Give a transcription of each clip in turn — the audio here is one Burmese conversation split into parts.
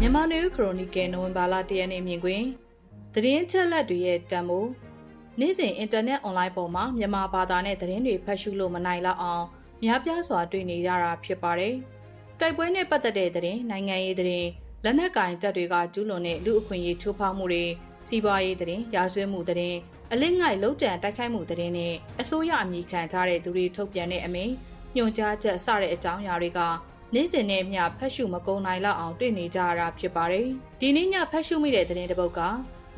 မြန်မာနယူးခရိုနီကယ်နိုဝင်ဘာလ၁ရက်နေ့မြင်ကွင်းသတင်းချက်လက်တွေရဲ့တံမိုးနေ့စဉ်အင်တာနက်အွန်လိုင်းပေါ်မှာမြန်မာဘာသာနဲ့သတင်းတွေဖတ်ရှုလို့မနိုင်လောက်အောင်များပြားစွာတွေ့နေရတာဖြစ်ပါတယ်။တိုက်ပွဲနဲ့ပတ်သက်တဲ့သတင်းနိုင်ငံရေးသတင်းလက်နက်ကင်တပ်တွေကကျူးလွန်တဲ့လူအခွင့်အရေးချိုးဖောက်မှုတွေစီးပွားရေးသတင်းရာဇဝတ်မှုသတင်းအလစ်ငိုက်လုံးတံတိုက်ခိုက်မှုသတင်းနဲ့အစိုးရအမိခံထားတဲ့သူတွေထုတ်ပြန်တဲ့အမိန့်ညွှန်ကြားချက်စတဲ့အကြောင်းအရာတွေက နေ့စဉ်နဲ့မျှဖတ်ရှုမကုန်နိုင်လောက်အောင်တွေ့နေကြရတာဖြစ်ပါတယ်။ဒီနေ့ညဖတ်ရှုမိတဲ့သတင်းတစ်ပုဒ်က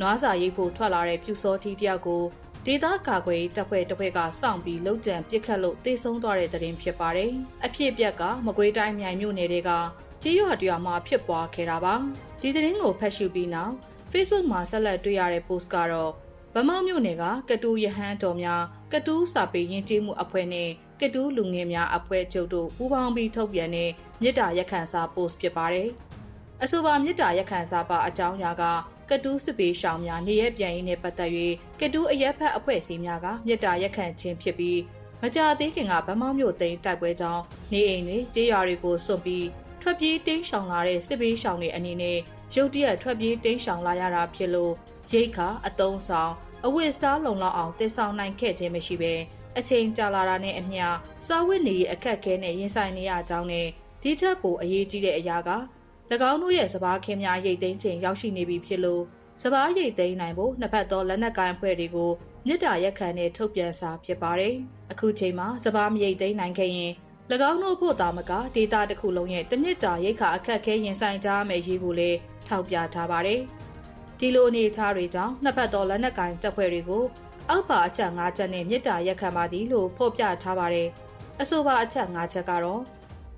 နွားစာရိတ်ဖို့ထွက်လာတဲ့ပြူစောတီတယောက်ကိုဒေသကာကွယ်တပ်ဖွဲ့တစ်ဖွဲ့ကစောင့်ပြီးလှုပ်ကြံပစ်ခတ်လို့တေဆုံးသွားတဲ့သတင်းဖြစ်ပါတယ်။အဖြစ်အပျက်ကမကွေးတိုင်းမြိုင်မြို့နယ်တွေကကြေးရွာတရွာမှာဖြစ်ပွားခဲ့တာပါ။ဒီသတင်းကိုဖတ်ရှုပြီးနောက် Facebook မှာဆက်လက်တွေ့ရတဲ့ post ကတော့ဗမောက်မြို့နယ်ကကတူးရဟန်းတော်များကတူးစာပေယဉ်ကျေးမှုအဖွဲ့နဲ့ ကတူးလူငယ်များအဖွဲ့ချုပ်တို့ပူးပေါင်းပြီးထုတ်ပြန်တဲ့မြစ်တာရက်ခန့်စာ post ဖြစ်ပါတယ်။အဆိုပါမြစ်တာရက်ခန့်စာပါအကြောင်းအရာကကတူးစစ်ပေးရှောင်များနေရပြန်ရင်းနဲ့ပတ်သက်၍ကတူးအရက်ဖက်အဖွဲ့အစည်းများကမြစ်တာရက်ခန့်ခြင်းဖြစ်ပြီးမကြသေးခင်ကဗမောက်မြို့သိမ်းတိုက်ပွဲကြောင့်နေအိမ်တွေကြေးရွာတွေကိုစွန့်ပြီးထွက်ပြေးတင်းရှောင်လာတဲ့စစ်ပေးရှောင်တွေအနေနဲ့ရုတ်တရက်ထွက်ပြေးတင်းရှောင်လာရတာဖြစ်လို့ရိတ်ခါအတုံးဆောင်အဝတ်စားလုံလောက်အောင်တည်ဆောင်နိုင်ခဲ့ခြင်းမရှိပဲ အချိန်ကြာလာတာနဲ့အမျှစားဝတ်နေရေးအခက်အခဲနဲ့ရင်ဆိုင်နေရကြောင်းနဲ့ဒီထက်ပိုအရေးကြီးတဲ့အရာက၎င်းတို့ရဲ့စပားခင်းများရိတ်သိမ်းခြင်းရောက်ရှိနေပြီဖြစ်လို့စပားရိတ်သိမ်းနိုင်ဖို့နှစ်ဖက်သောလက်နက်ကိုင်အဖွဲ့တွေကိုမြစ်တာရက်ခံနဲ့ထုတ်ပြန်စာဖြစ်ပါတယ်။အခုချိန်မှာစပားမရိတ်သိမ်းနိုင်ခဲ့ရင်၎င်းတို့ဖို့တာမကဒေတာတစ်ခုလုံးရဲ့တစ်နှစ်တာရိတ်ခါအခက်အခဲရင်ဆိုင်ကြရမယ့်ရေးကိုလည်းထောက်ပြထားပါတယ်။ဒီလိုအနေအထားတွေကြောင့်နှစ်ဖက်သောလက်နက်ကင်တပ်ဖွဲ့တွေကို အောက်ပါအချက်၅ချက်နဲ့မြစ်တာရက်ခံပါသည်လို့ဖော်ပြထားပါတယ်။အဆိုပါအချက်၅ချက်ကတော့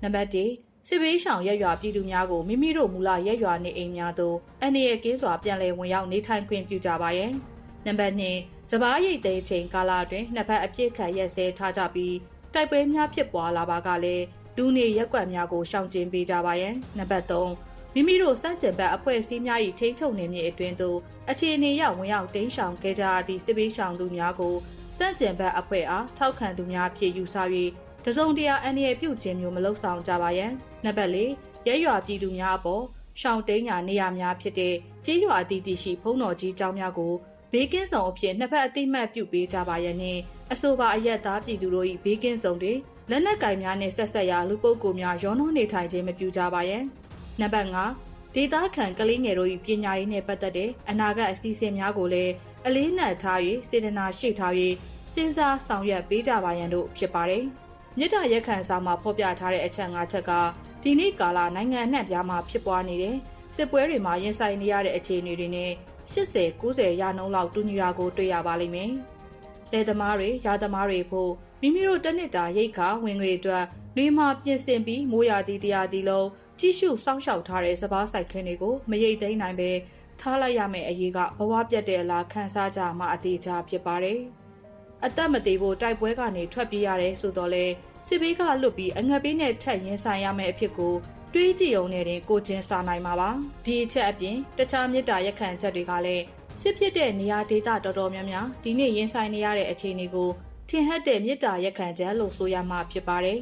နံပါတ်1စစ်ဘေးရှောင်ရက်ရွာပြည်သူများကိုမိမိတို့မူလရက်ရွာနေအိမ်များသို့အနေရကင်းစွာပြန်လည်ဝင်ရောက်နေထိုင်ခွင့်ပြုကြပါရန်။နံပါတ်2စပားရိတ်သိမ်းချိန်ကာလအတွင်းနှစ်ဖက်အပြစ်ခံရက်စဲထားကြပြီးတိုက်ပွဲများဖြစ်ပွားလာပါကလည်းလူနေရက်ကွက်များကိုရှောင်ကျဉ်ပေးကြပါရန်နံပါတ်3 မိမိတို့စန့်ကျင်ဘက်အဖွဲ့အစည်းများ၏ထိန်းချုပ်နေမည်အတွင်းသို့အခြေအနေရဝင်ရောက်တင်းရှောင်ခဲ့ကြသည့်စစ်ပေးရှောင်သူများကိုစန့်ကျင်ဘက်အဖွဲ့အားထောက်ခံသူများဖြစ်ယူဆ၍တစုံတရာအန္တရာယ်ပြုခြင်းမျိုးမလုပ်ဆောင်ကြပါရန်နံပါတ်၄ရဲရွာပြည်သူများအပေါ်ရှောင်တိန်ညာနေရာများဖြစ်တဲ့ကြေးရွာအသီးသီးရှိဖုံးတော်ကြီးကျောင်းများကိုဘေးကင်းဆောင်အဖြစ်နှစ်ဖက်အသိမှတ်ပြုပေးကြပါရန်နှင့်အဆိုပါအရက်သားပြည်သူတို့၏ဘေးကင်းဆောင်တွေလက်နက်ကင်များနှင့်ဆက်ဆက်ရာလူပုဂ္ဂိုလ်များရောနှောနေထိုင်ခြင်းမပြုကြပါရန် နံပါတ်5ဒေတာခံကလေးငယ်တို့၏ပညာရေးနှင့်ပတ်သက်တဲ့အနာဂတ်အစီအစဉ်များကိုလည်းအလေးနက်ထား၍စေတနာရှိထား၍စဉ်းစားဆောင်ရွက်ပေးကြပါရန်တို့ဖြစ်ပါတယ်။မြစ်တာရက်ခံစာမှာဖော်ပြထားတဲ့အချက်၅ချက်ကဒီနေ့ကာလနိုင်ငံအနှံ့ပြားမှာဖြစ်ပွားနေတဲ့စစ်ပွဲတွေမှာရင်ဆိုင်နေရတဲ့အခြေအနေတွေနဲ့80 90ရာနှုန်းလောက်တူညီတာကိုတွေ့ရပါလိမ့်မယ်။လယ်သမားတွေ၊ရာသမားတွေဖို့မိမိတို့တစ်နှစ်တာရိတ်ခါဝင်ငွေအတွက်လူမှာပြင်ဆင်ပြီးမိုးရာသီတရားသီလုံး ကြီးစုစောင့်ရှောက်ထားတဲ့စပားဆိုင်ခင်းတွေကိုမရိတ်သိမ်းနိုင်ပဲထားလိုက်ရမယ့်အရေးကဘဝပြတ်တဲ့အလားခံစားကြမှအသေးချာဖြစ်ပါတယ်။အသက်မသေးဖို့တိုက်ပွဲကနေထွက်ပြေးရတယ်ဆိုတော့လေစစ်ဘေးကလွတ်ပြီးအငတ်ပေးနဲ့ထက်ရင်ဆိုင်ရမယ့်အဖြစ်ကိုတွေးကြည့်ုံနဲ့တင်ကိုချင်းစာနိုင်မှာပါဒီအချက်အပြင်တခြားမြစ်တာရက်ခံချက်တွေကလည်းစစ်ဖြစ်တဲ့နေရာဒေသတော်တော်များများဒီနေ့ရင်ဆိုင်နေရတဲ့အခြေအနေကိုထင်ဟပ်တဲ့မြစ်တာရက်ခံချက်လို့ဆိုရမှာဖြစ်ပါတယ်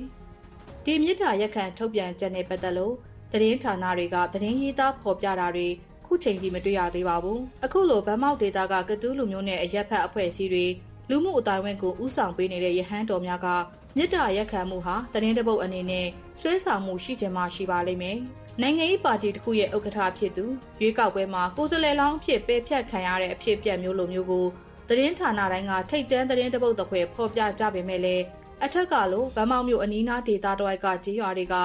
ဒီမြစ်တာရက်ခံထုတ်ပြန်ချက်နဲ့ပတ်သက်လို့ သတင်းဌာနတွေကသတင်းရေးသားဖော်ပြတာတွေခုချိန်ထိမတွေ့ရသေးပါဘူးအခုလိုဗမောက်ဒေတာကကတူးလူမျိုးနဲ့အရက်ဖက်အဖွဲ့အစည်းတွေလူမှုအတိုင်းဝန်းကိုဥဆောင်ပေးနေတဲ့ရဟန်းတော်များကမြစ်တာရက်ခံမှုဟာတရင်တပုတ်အနေနဲ့ဆွဲဆောင်မှုရှိချင်မှရှိပါလိမ့်မယ်။နိုင်ငံရေးပါတီတစ်ခုရဲ့ဥက္ကဋ္ဌဖြစ်သူရွေးကောက်ပွဲမှာကိုယ်စားလှယ်လောင်းအဖြစ်ပယ်ဖြတ်ခံရတဲ့အဖြစ်ပြက်မျိုးလိုမျိုးကိုသတင်းဌာနတိုင်းကထိတ်တန်းသတင်းတပုတ်တစ်ခွဲဖော်ပြကြပေမဲ့လည်းအထက်ကလိုဗမောက်မျိုးအနီးနားဒေသတော်ကကြေးရွာတွေက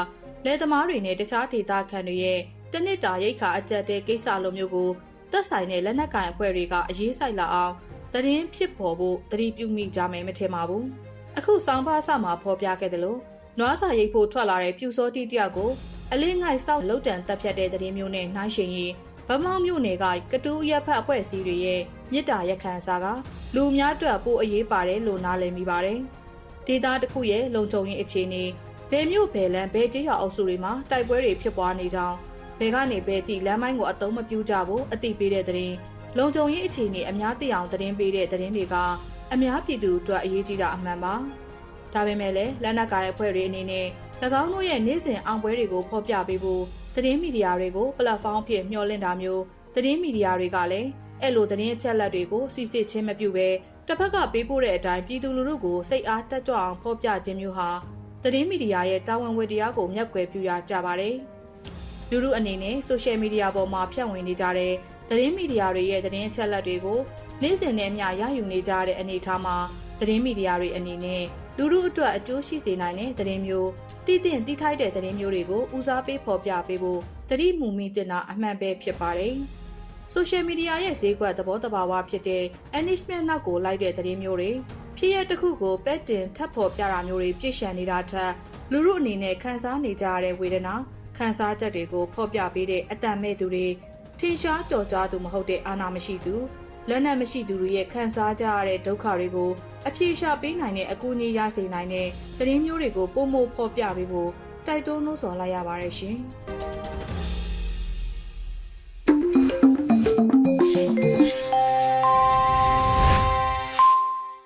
လယ်သမားတွေနဲ့တခြားဒေသခံတွေရဲ့တနစ်တာရိတ်ခါအကြက်တဲ့ကိစ္စလိုမျိုးကိုသက်ဆိုင်တဲ့လက်နက်ကင်အဖွဲ့တွေကအရေးဆိုင်လာအောင်သတင်းဖြစ်ပေါ်ဖို့တတိပြုမိကြမယ်မထင်ပါဘူး။အခုဆောင်းပါးဆမှာဖော်ပြခဲ့တယ်လို့နွားစာရိတ်ဖို့ထွက်လာတဲ့ပြူစောတိတယောက်ကိုအလင်းငိုက်ဆောက်လုတ်တံတက်ဖြတ်တဲ့တရင်မျိုးနဲ့နှိုင်းရှင်ရင်ဗမောင်းမျိုးနယ်ကကတူးရက်ဖတ်အဖွဲ့အစည်းတွေရဲ့မြစ်တာရက်ခံစာကလူများအတွက်ပိုအရေးပါတယ်လို့နားလည်မိပါတယ်။ဒေတာတစ်ခုရဲ့လုံခြုံရေးအခြေအနေ ဘယ်မျိုးဘယ်လန်ဘယ်ကြေးရွာအုပ်စုတွေမှာတိုက်ပွဲတွေဖြစ်ပွားနေကြောင်းဘယ်ကနေဘယ်တိလမ်းမိုင်းကိုအတုံးမပြူကြဘူးအသိပေးတဲ့တဲ့လုံခြုံရေးအခြေအနေအများသိအောင်သတင်းပေးတဲ့သတင်းတွေကအများပြည်သူအတွက်အရေးကြီးတာအမှန်ပါ။ဒါပေမဲ့လည်းလက်နက်ကိုင်အဖွဲ့တွေအနေနဲ့၎င်းတို့ရဲ့နေ့စဉ်အောင်ပွဲတွေကိုဖော်ပြပေးဖို့သတင်းမီဒီယာတွေကိုပလက်ဖောင်းဖြစ်မျှော်လင့်တာမျိုးသတင်းမီဒီယာတွေကလည်းအဲ့လိုသတင်းအချက်အလက်တွေကိုစီစစ်ချင်းမပြုဘဲတစ်ဖက်ကပေးပို့တဲ့အတိုင်းပြည်သူလူထုကိုစိတ်အားတက်ကြွအောင်ဖော်ပြခြင်းမျိုးဟာ သတင်းမီဒီယာရဲ့တာဝန်ဝတ္တရားကိုမျက်ကွယ်ပြုရကြပါတယ်။လူထုအနေနဲ့ဆိုရှယ်မီဒီယာပေါ်မှာဖြန့်ဝေနေကြတဲ့သတင်းမီဒီယာတွေရဲ့သတင်းအချက်အလက်တွေကိုနေ့စဉ်နဲ့အမျှရယူနေကြတဲ့အနေအထားမှာသတင်းမီဒီယာတွေအနေနဲ့လူထုအတွက်အကျိုးရှိစေနိုင်တဲ့သတင်းမျိုးတည်တင်တည်ထိုက်တဲ့သတင်းမျိုးတွေကိုဦးစားပေးဖော်ပြပေးဖို့သတိမူမိတင်တာအမှန်ပဲဖြစ်ပါတယ်။ဆိုရှယ်မီဒီယာရဲ့ဈေးကွက်သဘောတဘာဝဖြစ်တဲ့ management နောက်ကိုလိုက်တဲ့သတင်းမျိုးတွေ ဖြစ်ရတစ်ခုကိုပက်တင်ထပ်ဖော်ပြတာမျိုးတွေပြည့်ရှံနေတာထက်လူမှုအနေနဲ့ခန်းစားနေကြရတဲ့ဝေဒနာခန်းစားချက်တွေကိုဖော်ပြပေးတဲ့အတန်မဲ့သူတွေထင်ရှားကြော်ကြားသူမဟုတ်တဲ့အာဏာမရှိသူလက်နက်မရှိသူတွေရဲ့ခန်းစားကြရတဲ့ဒုက္ခတွေကိုအပြေရှားပေးနိုင်တဲ့အကူအညီရစေနိုင်တဲ့သတင်းမျိုးတွေကိုပုံမဖော်ပြပေးဖို့တိုက်တွန်းလို့ဆိုလိုက်ရပါတယ်ရှင်။